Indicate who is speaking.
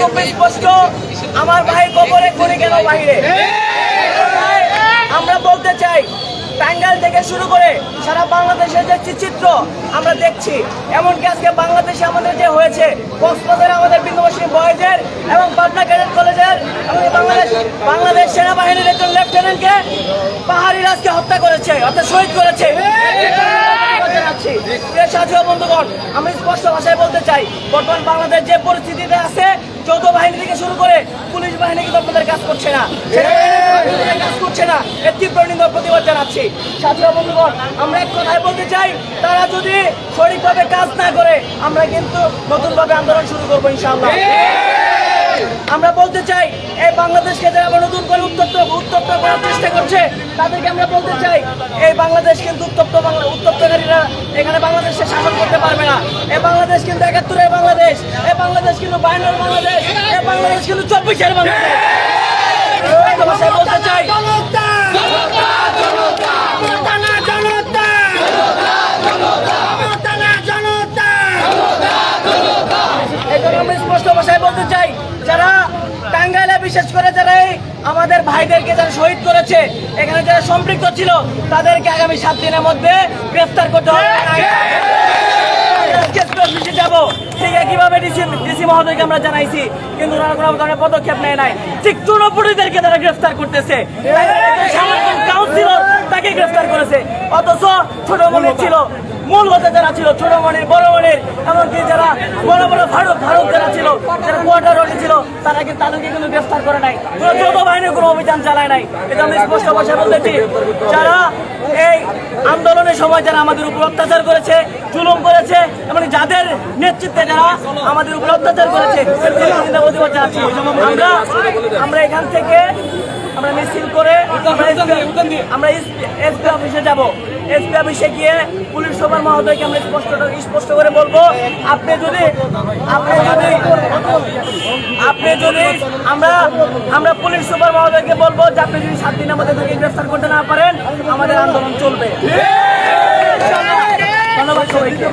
Speaker 1: খুবই স্পষ্ট। আমার ভাই কবরে খুনি কেন বাইরে আমরা বলতে চাই, টাঙ্গাইল থেকে শুরু করে সারা বাংলাদেশের যে চিত্র আমরা দেখছি, এমনকি আজকে বাংলাদেশে আমাদের যে হয়েছে, কক্সবাজারে আমাদের বিন্দুবাসী বয়েজের এবং পাটনা ক্যাডেট কলেজের, এবং বাংলাদেশ বাংলাদেশ সেনাবাহিনীর একজন লেফটেন্যান্টকে পাহাড়ি রাজকে হত্যা করেছে, অর্থাৎ শহীদ করেছে। প্রিয় সাথী বন্ধুগণ, আমি স্পষ্ট ভাষায় বলতে চাই, বর্তমান বাংলাদেশ যে পরিস্থিতিতে আছে যৌথ বাহিনী থেকে শুরু করে পুলিশ বাহিনী কিন্তু আপনাদের কাজ করছে না। কাজ করছে না। এর তীব্র নিন্দা প্রতিবাদ জানাচ্ছি। সাথী বন্ধুগণ আমরা এক কথায় বলতে চাই তারা যদি সঠিকভাবে কাজ না করে আমরা কিন্তু নতুনভাবে আন্দোলন শুরু করব ইনশাআল্লাহ। আমরা বলতে চাই এই বাংলাদেশকে যারা নতুন করে উত্তপ্ত উত্তপ্ত করার চেষ্টা করছে তাদেরকে আমরা বলতে চাই এই বাংলাদেশ কিন্তু উত্তপ্ত বাংলা উত্তপ্তকারীরা এখানে বাংলাদেশে শাসন করতে পারবে না। এই বাংলাদেশ কিন্তু একাত্তরের বাংলাদেশ এই বাংলাদেশ কিন্তু বায়ান্নর বাংলাদেশ এই বাংলাদেশ কিন্তু চব্বিশের বাংলাদেশ। বলতে চাই এই জন্য আমি স্পষ্ট ভাষায় বলতে চাই যারা টাঙ্গাইলে বিশেষ করে যারা আমাদের ভাইদেরকে যারা শহীদ করেছে এখানে যারা সম্পৃক্ত ছিল তাদেরকে আগামী সাত দিনের মধ্যে গ্রেফতার করতে হবে আজকে অফিসে যাব ঠিক একইভাবে ডিসি ডিসি মহোদয়কে আমরা জানাইছি কিন্তু ওনারা কোনো ধরনের পদক্ষেপ নেয় নাই। ঠিক চুনপুরীদেরকে তারা গ্রেফতার করতেছে। কাউন্সিলর তাকে গ্রেফতার করেছে। অথচ ছোট মনে ছিল মূল হতে যারা ছিল ছোট মনির বড় মনির এমনকি যারা বড় বড় ভারত ভারত যারা ছিল যারা কোয়ার্টার রোডে ছিল তারা কিন্তু তাদেরকে কিন্তু গ্রেফতার করে নাই। কোনো যৌথ বাহিনীর কোনো অভিযান চালায় নাই। এটা আমি স্পষ্ট ভাষায় বলতেছি। যারা এই আন্দোলনের সময় যারা আমাদের উপর অত্যাচার করেছে জুলুম করেছে এবং যাদের নেতৃত্বে যারা আমাদের উপর অত্যাচার করেছে। আমরা আমরা এখান থেকে আমরা মিছিল করে আমরা এসপি অফিসে যাব। এসপি অফিসে গিয়ে পুলিশ সুপার মহোদয়কে আমরা স্পষ্ট স্পষ্ট করে বলব আপনি যদি আপনি যদি আপনি যদি আমরা আমরা পুলিশ সুপার মহোদয়কে বলব যে আপনি যদি সাত দিনের মধ্যে তাকে গ্রেফতার করতে না পারেন আমাদের আন্দোলন চলবে। ধন্যবাদ সবাইকে।